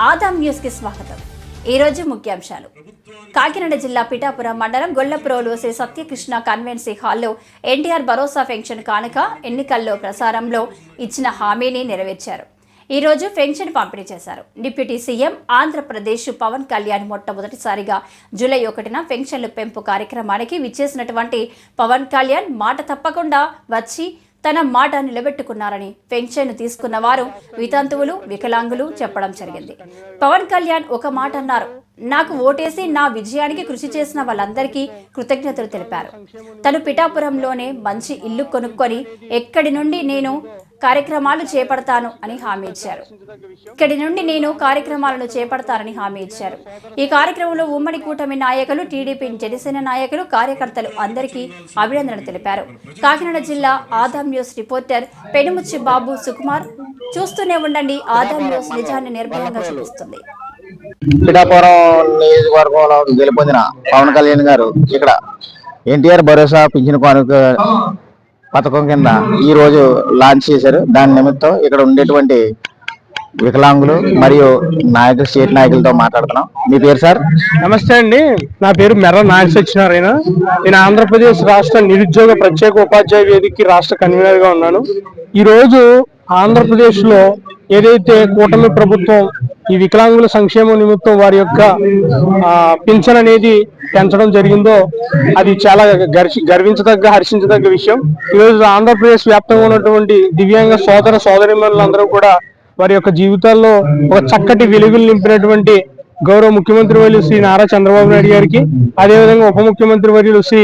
ఆదాం న్యూస్కి స్వాగతం. ఈ రోజు ముఖ్యాంశాలు. కాకినాడ జిల్లా పిఠాపురం మండలం గొల్లప్రోలు శ్రీ సత్యకృష్ణ కన్వెన్సీ హాల్లో ఎన్టీఆర్ భరోసా పెన్షన్ కానుక ఎన్నికల్లో ప్రసారంలో ఇచ్చిన హామీని నెరవేర్చారు. ఈ రోజు పెన్షన్ పంపిణీ చేశారు. డిప్యూటీ సీఎం ఆంధ్రప్రదేశ్ పవన్ కళ్యాణ్ మొట్టమొదటిసారిగా జూలై ఒకటిన పెన్షన్ల పెంపు కార్యక్రమానికి విచ్చేసినటువంటి పవన్ కళ్యాణ్ మాట తప్పకుండా వచ్చి తన మాట నిలబెట్టుకున్నారని పెన్షన్ తీసుకున్న వారు వితంతువులు వికలాంగులు చెప్పడం జరిగింది. పవన్ కళ్యాణ్ ఒక మాట అన్నారు. నాకు ఓటేసి నా విజయానికి కృషి చేసిన వాళ్ళందరికీ కృతజ్ఞతలు తెలిపారు. తను పిఠాపురంలోనే మంచి ఇల్లు కొనుక్కొని ఎక్కడి నుండి నేను కార్యక్రమాలు చేపడతాను అని హామీ ఇచ్చారు. ఇక్కడి నుండి నేను కార్యక్రమాలను చేపడతానని హామీ ఇచ్చారు. ఈ కార్యక్రమంలో ఉమ్మడి కూటమి నాయకులు టీడీపీ జనసేన నాయకులు కార్యకర్తలు అందరికీ అభినందనలు తెలిపారు. కాకినాడ జిల్లా Adam news reporter Penumuchi Babu Sukumar చూస్తూనే ఉండండి ఆదాం న్యూస్ నిజాన్ని నిర్భయంగా చూపిస్తుంది. పిఠాపురం నియోజకవర్గంలో గెలుపొందిన పవన్ కళ్యాణ్ గారు ఇక్కడ ఎన్టీఆర్ భరోసా పింఛన్ కానుక పథకం కింద ఈ రోజు లాంచ్ చేశారు. దాని నిమిత్తం ఇక్కడ ఉండేటువంటి వికలాంగులు మరియు నాయకులు స్టేట్ నాయకులతో మాట్లాడుతున్నాం. మీ పేరు సార్? నమస్తే అండి. నా పేరు మెర్ర నాగ సత్యనారాయణ. నేను ఆంధ్రప్రదేశ్ రాష్ట్ర నిరుద్యోగ ప్రత్యేక ఉపాధ్యాయ వేదిక రాష్ట్ర కన్వీనర్గా ఉన్నాను. ఈ రోజు ఆంధ్రప్రదేశ్లో ఏదైతే కూటమి ప్రభుత్వం ఈ వికలాంగుల సంక్షేమం నిమిత్తం వారి యొక్క పింఛన్ అనేది పెంచడం జరిగిందో అది చాలా గర్షి గర్వించదగ్గ హర్షించదగ్గ విషయం. ఈ రోజు ఆంధ్రప్రదేశ్ వ్యాప్తంగా ఉన్నటువంటి దివ్యాంగ సోదర సోదరిమణులందరూ కూడా వారి యొక్క జీవితాల్లో ఒక చక్కటి వెలుగులు నింపినటువంటి గౌరవ ముఖ్యమంత్రి వర్యులు శ్రీ నారా చంద్రబాబు నాయుడు గారికి అదేవిధంగా ఉప ముఖ్యమంత్రి వర్యులు శ్రీ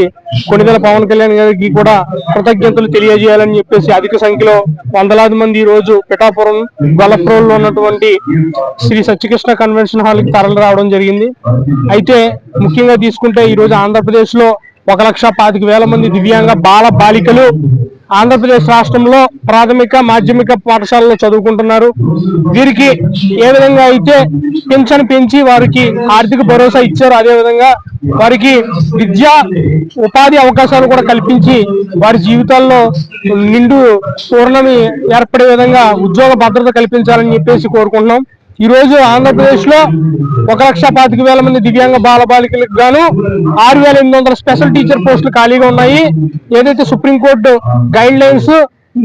కొనిదల పవన్ కళ్యాణ్ గారికి కూడా కృతజ్ఞతలు తెలియజేయాలని చెప్పేసి అధిక సంఖ్యలో వందలాది మంది ఈ రోజు పిఠాపురం గొల్లప్రోల్లో ఉన్నటువంటి శ్రీ సత్యకృష్ణ కన్వెన్షన్ హాల్కి తరలి రావడం జరిగింది. అయితే ముఖ్యంగా తీసుకుంటే ఈ రోజు ఆంధ్రప్రదేశ్లో ఒక లక్ష పాతిక వేల మంది దివ్యాంగ బాల బాలికలు ఆంధ్రప్రదేశ్ రాష్ట్రంలో ప్రాథమిక మాధ్యమిక పాఠశాలలో చదువుకుంటున్నారు. వీరికి ఏ విధంగా అయితే పెన్షన్ పెంచి వారికి ఆర్థిక భరోసా ఇచ్చారు అదే విధంగా వారికి విద్యా ఉపాధి అవకాశాలు కూడా కల్పించి వారి జీవితాల్లో నిండు పూర్ణమి ఏర్పడే విధంగా ఉద్యోగ భద్రత కల్పించాలని చెప్పేసి కోరుకుంటున్నాం. ఈ రోజు ఆంధ్రప్రదేశ్లో ఒక లక్ష పాతిక వేల మంది దివ్యాంగ బాలబాలికలకు గాను ఆరు వేల ఎనిమిది వందల స్పెషల్ టీచర్ పోస్టులు ఖాళీగా ఉన్నాయి. ఏదైతే సుప్రీంకోర్టు గైడ్ లైన్స్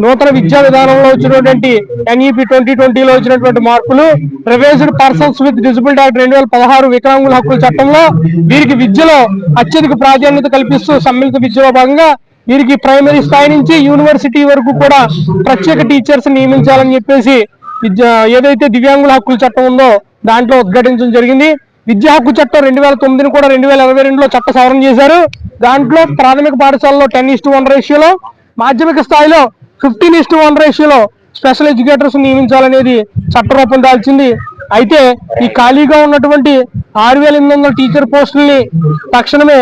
నూతన విద్యా విధానంలో వచ్చినటువంటి ఎన్ఈపి ట్వంటీ ట్వంటీలో వచ్చినటువంటి మార్పులు revised persons with disability act రెండు వేల పదహారు వికలాంగుల హక్కుల చట్టంలో వీరికి విద్యలో అత్యధిక ప్రాధాన్యత కల్పిస్తూ సమ్మిళిత విద్యలో భాగంగా వీరికి ప్రైమరీ స్థాయి నుంచి యూనివర్సిటీ వరకు కూడా ప్రత్యేక టీచర్స్ నియమించాలని చెప్పేసి ఏదైతే దివ్యాంగుల హక్కుల చట్టం ఉందో దాంట్లో ఉద్ఘాటించడం జరిగింది. విద్యా హక్కు చట్టం రెండు వేల తొమ్మిదిని కూడా రెండు వేల ఇరవై రెండులో చట్ట సవరణ చేశారు. దాంట్లో ప్రాథమిక పాఠశాలలో టెన్ ఇస్టు వన్ రేషియోలో మాధ్యమిక స్థాయిలో ఫిఫ్టీన్ ఇస్టు వన్ రేషియోలో స్పెషల్ ఎడ్యుకేటర్స్ నియమించాలనేది చట్ట రూపం దాల్చింది. అయితే ఈ ఖాళీగా ఉన్నటువంటి ఆరు ఎనిమిది టీచర్ పోస్టుల్ని తక్షణమే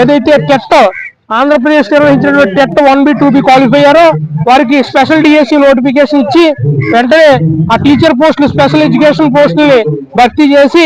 ఏదైతే టెట్ ఆంధ్రప్రదేశ్ నిర్వహించినటువంటి TET one B two B qualify అయ్యారో వారికి స్పెషల్ డిఎస్సి నోటిఫికేషన్ ఇచ్చి వెంటనే ఆ టీచర్ పోస్టులు స్పెషల్ ఎడ్యుకేషన్ పోస్టుల్ని భర్తీ చేసి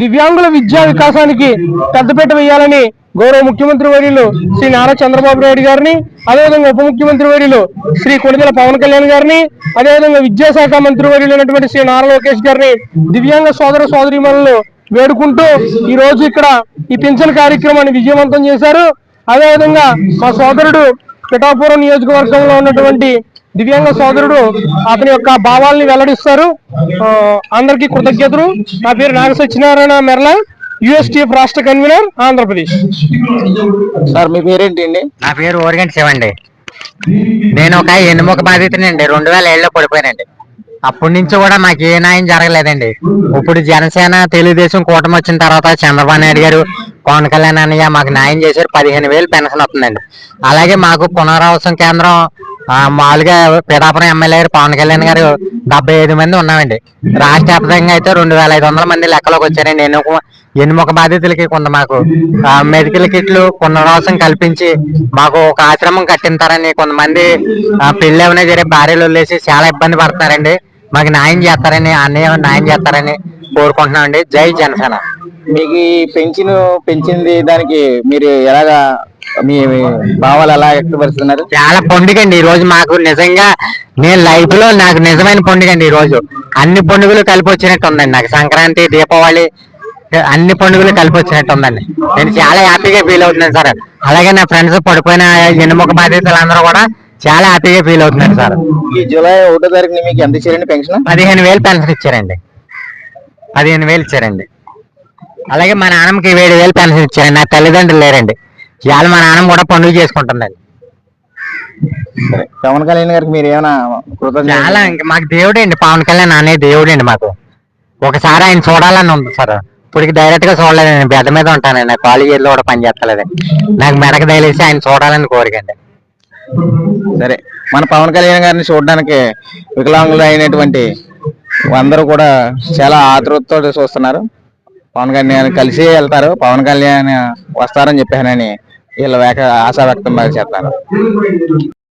దివ్యాంగుల విద్యా వికాసానికి పెద్దపీట వేయాలని గౌరవ ముఖ్యమంత్రి వర్యులు శ్రీ నారా చంద్రబాబు నాయుడు గారిని అదేవిధంగా ఉప ముఖ్యమంత్రి వర్యులు శ్రీ కొణిదెల పవన్ కళ్యాణ్ గారిని అదేవిధంగా విద్యాశాఖ మంత్రి వర్యులు అయినటువంటి శ్రీ నారా లోకేష్ గారిని దివ్యాంగ సోదర సోదరీమణులు వేడుకుంటూ ఈ రోజు ఇక్కడ ఈ పింఛన్ కార్యక్రమాన్ని విజయవంతం చేశారు. అదేవిధంగా మా సోదరుడు పిఠాపురం నియోజకవర్గంలో ఉన్నటువంటి దివ్యాంగ సోదరుడు అతని యొక్క భావాల్ని వెల్లడిస్తారు. అందరికీ కృతజ్ఞతలు. నా పేరు నాగ సత్యనారాయణ మెర్ల యుఎస్టిఎఫ్ రాష్ట్ర కన్వీనర్ ఆంధ్రప్రదేశ్. సార్ మీ పేరేంటి అండి నా పేరు ఓరిగంటి శివండి నేను ఒక ఎన్నుముక బాధితునండి రెండు వేల ఏళ్ళలో పడిపోయానండి. అప్పటి నుంచి కూడా మాకు ఏ న్యాయం జరగలేదండి. ఇప్పుడు జనసేన తెలుగుదేశం కూటమి వచ్చిన తర్వాత చంద్రబాబు నాయుడు గారు పవన్ కళ్యాణ్ అన్నయ్య మాకు న్యాయం చేశారు పదిహేను వేలు పెన్షన్ వస్తుందండి. అలాగే మాకు పునరావాసం కేంద్రం ఆ, మామూలుగా పిఠాపురం ఎమ్మెల్యే గారు పవన్ కళ్యాణ్ గారు డెబ్బై ఐదు మంది ఉన్నామండి. రాష్ట్ర వ్యాప్తంగా అయితే రెండు వేల ఐదు వందల మంది లెక్కలోకి వచ్చారండి. ఎన్నుక ఎన్నుముక బాధితులకి కొంత మాకు మెడికల్ కిట్లు పునరావాసం కల్పించి మాకు ఒక ఆశ్రమం కట్టింతారని కొంతమంది ఆ, పెళ్ళి ఏమైనా జరిగే భార్యలు వదిలేసి చాలా ఇబ్బంది పడతారండి మాకు న్యాయం చేస్తారని అన్నయ్య న్యాయం చేస్తారని కోరుకుంటున్నామండి జై జనసేన. మీకు ఈ పెన్షన్ పెంచింది దానికి మీరు ఎలాగా మీ భావాలు ఎలా వ్యక్తపరుస్తున్నారు? చాలా పండుగ అండి ఈ రోజు మాకు నిజంగా నేను లైఫ్లో నాకు నిజమైన పండుగ అండి ఈ రోజు. అన్ని పండుగలు కలిపి వచ్చినట్టు ఉందండి. నాకు సంక్రాంతి దీపావళి అన్ని పండుగలు కలిపి వచ్చినట్టు ఉందండి. నేను చాలా హ్యాపీగా ఫీల్ అవుతున్నాను సార్. అలాగే నా ఫ్రెండ్స్ పడిపోయిన ఎన్నుముఖ బాధితులు అందరూ కూడా చాలా హ్యాపీగా ఫీల్ అవుతున్నారు సార్. ఈ జూలై ఒకటో తారీఖున మీకు ఎంత ఇచ్చారండి పెన్షన్? పదిహేను వేలు పెన్షన్ ఇచ్చారండి. పదిహేను వేలు ఇచ్చారండి. అలాగే మా నాన్నకి ఏడు వేలు పెన్షన్ ఇచ్చారండి. నా తల్లిదండ్రులు లేరండి. ఇవాళ మా నాన్నమ్మ కూడా పండుగ చేసుకుంటుందండి. సరే పవన్ కళ్యాణ్ గారికి మీరు ఏమైనా చాలా ఇంకా మాకు దేవుడే అండి పవన్ కళ్యాణ్ అనే దేవుడే అండి మాకు. ఒకసారి ఆయన చూడాలని ఉంది సార్. ఇప్పటికి డైరెక్ట్గా చూడలేదండి. బెద మీద ఉంటానండి. నా కాలేజీలో కూడా పని చేస్తలేదండి. నాకు మెడక దయలేసి ఆయన చూడాలని కోరికండి. సరే మన పవన్ కళ్యాణ్ గారిని చూడడానికి వికలాంగులు అయినటువంటి అందరూ కూడా చాలా ఆతృతతో చూస్తున్నారు. పవన్ కళ్యాణ్ కలిసి వెళ్తారు. పవన్ కళ్యాణ్ వస్తారని చెప్పానని వీళ్ళు వేక ఆశా వ్యక్తం చేస్తారు